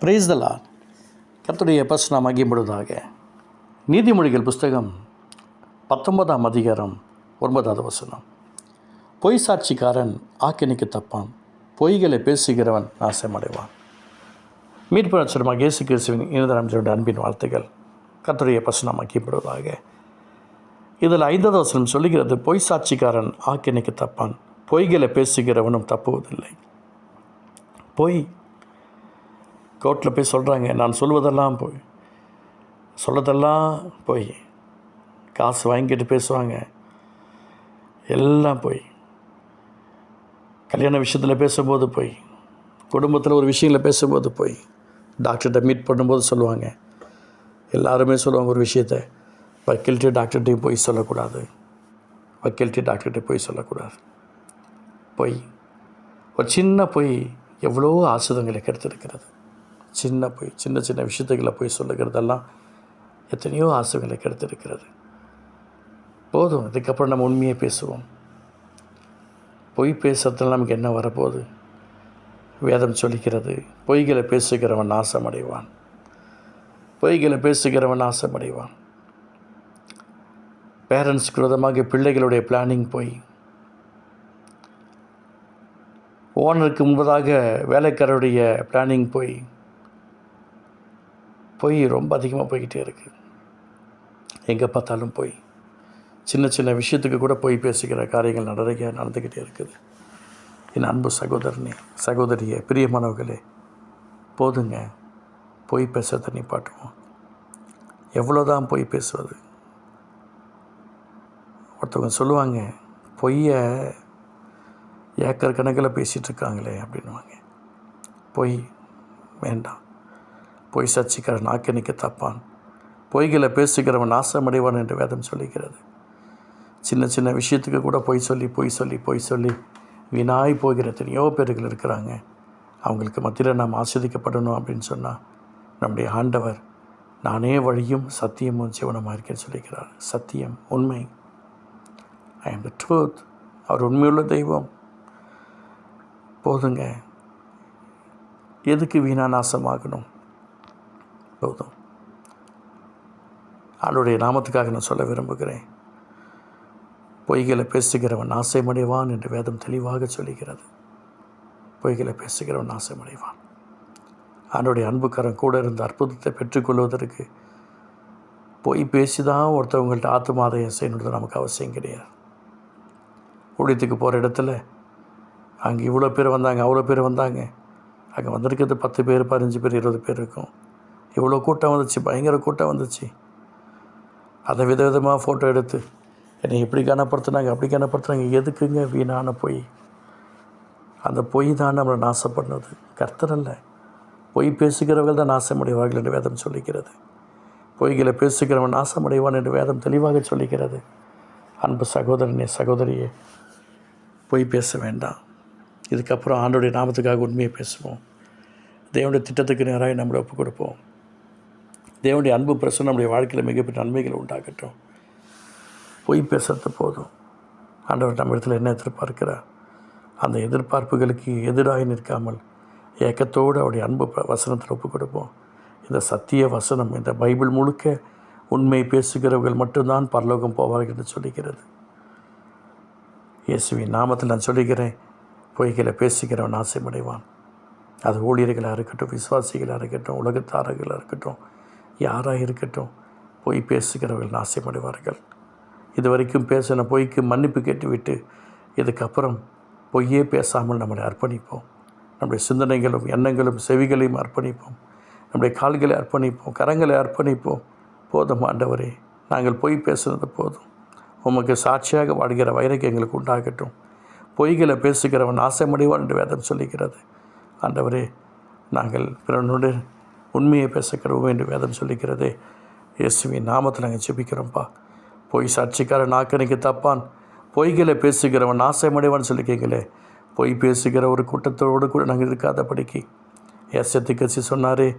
பிரைஸ்தலா கத்துடைய லார்ட் கர்த்தருடைய பஸ் நாம் மகிம்படுவதாக நீதிமொழிகள் புஸ்தகம் பத்தொன்பதாம் அதிகாரம் ஒன்பதாவது வசனம். பொய் சாட்சிக்காரன் ஆக்கினிக்கு தப்பான். பொய்களை பேசுகிறவன் நாசமடைவான். மீட்பு நட்சத்திரமாக இயேசு கிறிஸ்துவின் இனதரம்சருடைய அன்பின் வாழ்த்துக்கள் கர்த்தருடைய பஸ் நாம் மகிம்படுவதாக இதில் ஐந்தாவது வசனம் சொல்லுகிறது பொய் சாட்சிக்காரன் ஆக்கினிக்கு தப்பான். பொய்களை பேசுகிறவனும் தப்புவதில்லை. பொய் கோர்ட்டில் போய் சொல்கிறாங்க நான் சொல்வதெல்லாம் போய். சொல்லதெல்லாம் போய். காசு வாங்கிட்டு பேசுவாங்க. எல்லாம் போய். கல்யாண விஷயத்தில் பேசும்போது போய். குடும்பத்தில் ஒரு விஷயங்களை பேசும்போது போய். டாக்டர்கிட்ட மீட் பண்ணும்போது சொல்லுவாங்க. எல்லாருமே சொல்லுவாங்க ஒரு விஷயத்த. வக்கீல்கிட்ட டாக்டர்கிட்டையும் போய் சொல்லக்கூடாது. வக்கீல்கிட்ட டாக்டர்கிட்ட போய் சொல்லக்கூடாது. பொய். ஒரு சின்ன பொய் எவ்வளோ ஆசுதங்களை கெடுத்திருக்கிறது. சின்ன பொய் சின்ன சின்ன விஷயத்துக்களை போய் சொல்லுகிறதெல்லாம் எத்தனையோ ஆசைகளை கெடுத்திருக்கிறது. போதும் இதுக்கப்புறம் நம்ம உண்மையை பேசுவோம். பொய் பேசுறதுல நமக்கு என்ன வரப்போகுது? வேதம் சொல்லிக்கிறது பொய்களை பேசுகிறவன் நாசமடைவான். பொய்களை பேசுகிறவன் நாசமடைவான். பேரண்ட்ஸ் விரோதமாக பிள்ளைகளுடைய பிளானிங் போய் ஓனருக்கு முன்பதாக வேலைக்காரருடைய பிளானிங் போய் பொய் ரொம்ப அதிகமாக போய்கிட்டே இருக்குது எங்கே பார்த்தாலும் போய். சின்ன சின்ன விஷயத்துக்கு கூட போய் பேசுகிற காரியங்கள் நிறைய நடந்துக்கிட்டே இருக்குது. என் அன்பு சகோதரனே சகோதரியே பிரியமானவர்களே போதுங்க. பொய் பேசுறதை நிப்பாட்டுவோம். எவ்வளோதான் பொய் பேசுவது? ஒருத்தவங்க சொல்லுவாங்க பொய்யை ஏக்கர் கணக்கில் பேசிகிட்ருக்காங்களே அப்படின்வாங்க பொய் வேண்டாம். பொய் சர்ச்சிக்காரன் நாக்கணிக்க தப்பான். பொய்களை பேசுகிறவன் நாசமடைவான் என்று வேதம் சொல்லுகிறது. சின்ன சின்ன விஷயத்துக்கு கூட பொய் சொல்லி பொய் சொல்லி பொய் சொல்லி வீணாய் போகிற எத்தனையோ பேர்கள் இருக்கிறாங்க. அவங்களுக்கு மத்தியில் நாம் ஆஸ்வதிக்கப்படணும் அப்படின்னு சொன்னால் நம்முடைய ஆண்டவர் நானே வழியும் சத்தியமும் ஜீவனமாக இருக்கேன்னு சொல்லிக்கிறார். சத்தியம் உண்மை. ஐ எம் த ட்ரூத் அவர் உண்மையுள்ள தெய்வம். போதுங்க. எதுக்கு வீணா நாசமாகணும்? போதும். ஆளுடைய நாமத்துக்காக நான் சொல்ல விரும்புகிறேன். பொய்களை பேசுகிறவன் ஆசைமடைவான் என்று வேதம் தெளிவாக சொல்லுகிறது. பொய்களை பேசுகிறவன் ஆசைமடைவான் ஆண்டுடைய அன்புக்காரன் கூட இருந்த அற்புதத்தை பெற்றுக்கொள்வதற்கு பொய் பேசி தான் ஒருத்தவங்கள்ட்ட ஆத்மாதயம் செய்யணுன்றது நமக்கு அவசியம் கிடையாது. ஊழியத்துக்கு போகிற இடத்துல அங்கே இவ்வளோ பேர் வந்தாங்க அவ்வளோ பேர் வந்தாங்க. அங்கே வந்திருக்கிறது பத்து பேர் பதினஞ்சு பேர் இருபது பேர் இருக்கும். இவ்வளோ கூட்டம் வந்துச்சு பயங்கர கூட்டம் வந்துச்சு. அதை வித விதமாக ஃபோட்டோ எடுத்து என்னை இப்படி கனப்படுத்துனாங்க அப்படி கனப்படுத்துனாங்க எதுக்குங்க வீணான பொய்? அந்த பொய் தான் நம்மளை நாசப்படுறது கர்த்தர் அல்ல. பொய் பேசுகிறவர்கள் தான் நாசமடைவார்கள் என்று வேதம் சொல்லிக்கிறது பொய்களை பேசுகிறவன் நாசமடைவான் என்று வேதம் தெளிவாக சொல்லிக்கிறது அன்பு சகோதரனே சகோதரியே பொய் பேச வேண்டாம். இதுக்கப்புறம் ஆண்டுடைய நாமத்துக்காக உண்மையை பேசுவோம். தேவனுடைய திட்டத்துக்கு நேராக நம்மளை ஒப்புக் கொடுப்போம் தேவனுடைய அன்பு பிரசனம் நம்முடைய வாழ்க்கையில் மிகப்பெரிய நன்மைகளை உண்டாக்கட்டும் பொய் பேசுறது போதும். ஆண்டவர் நம்ம இடத்துல என்ன எதிர்பார்க்கிறார்? அந்த எதிர்பார்ப்புகளுக்கு எதிராக நிற்காமல் ஏக்கத்தோடு அவருடைய அன்பு ப- வசனத்தில் ஒப்புக் கொடுப்போம் இந்த சத்திய வசனம் இந்த பைபிள் முழுக்க உண்மை பேசுகிறவர்கள் மட்டும்தான் பரலோகம் போவார்கள் என்று சொல்லுகிறது. இயேசுவின் நாமத்தில் நான் சொல்லுகிறேன் பொய்களை பேசுகிறவன் ஆசைமடைவான். அது ஊழியர்களாக இருக்கட்டும் விசுவாசிகளாக இருக்கட்டும் உலகத்தாரர்களாக இருக்கட்டும் யாராக இருக்கட்டும் பொய் பேசுகிறவர்கள் நாசமடைவார்கள். இது வரைக்கும் பேசின பொய்க்கு மன்னிப்பு கேட்டுவிட்டு இதுக்கப்புறம் பொய்யே பேசாமல் நம்மளை அர்ப்பணிப்போம். நம்முடைய சிந்தனைகளும் எண்ணங்களும் செவிகளையும் அர்ப்பணிப்போம். நம்முடைய கால்களை அர்ப்பணிப்போம் கரங்களை அர்ப்பணிப்போம். போதும் ஆண்டவரே நாங்கள் பொய் பேசுனது போதும். உமக்கு சாட்சியாக வாழ்கிற வைரக்கு எங்களுக்கு உண்டாகட்டும். பொய்களை பேசுகிறவன் ஆசைமடைவான் என்று வேதம் சொல்லுகிறது. ஆண்டவரே நாங்கள் பிறனுடைய உண்மையை பேசக்கிறோம் என்று வேதம் சொல்லுகிறதே இயேசுவின் நாமத்தில் நாங்கள் ஜெபிக்கிறோம்ப்பா பொய் சாட்சிக்காரன் ஆக்கணிக்கு தப்பான். பொய்களை பேசுகிறவன் ஆசைமடைவான் சொல்லிக்கீங்களே பொய் பேசுகிற ஒரு கூட்டத்தோடு கூட நாங்கள் இருக்காதபடிக்கு ஏசத்தி கட்சி சொன்னாரே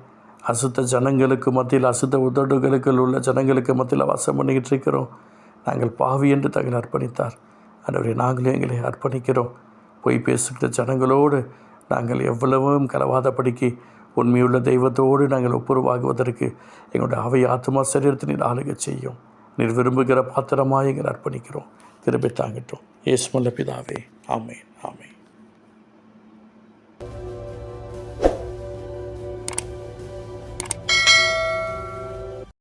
அசுத்த ஜனங்களுக்கு மத்தியில் அசுத்த உதடுகளுக்கு உள்ள ஜனங்களுக்கு மத்தியில் வாசம் பண்ணிக்கிட்டு இருக்கிறோம். நாங்கள் பாவி என்று தங்களை அர்ப்பணித்தார். அன்றவரை நாங்களே எங்களை அர்ப்பணிக்கிறோம். பொய் பேசுகிற ஜனங்களோடு நாங்கள் எவ்வளவும் கலவாதபடிக்கு உண்மையுள்ள தெய்வத்தோடு நாங்கள் ஒப்புரவாகுவதற்கு எங்களுடைய அவை ஆத்மா சரீரத்தை நீர் ஆளுகை செய்யும். நீர் விரும்புகிற பாத்திரமாக எங்கள் அர்ப்பணிக்கிறோம். திருப்பி தாங்கட்டும். ஏசுமல்ல பிதாவே. ஆமேன். ஆமேன்.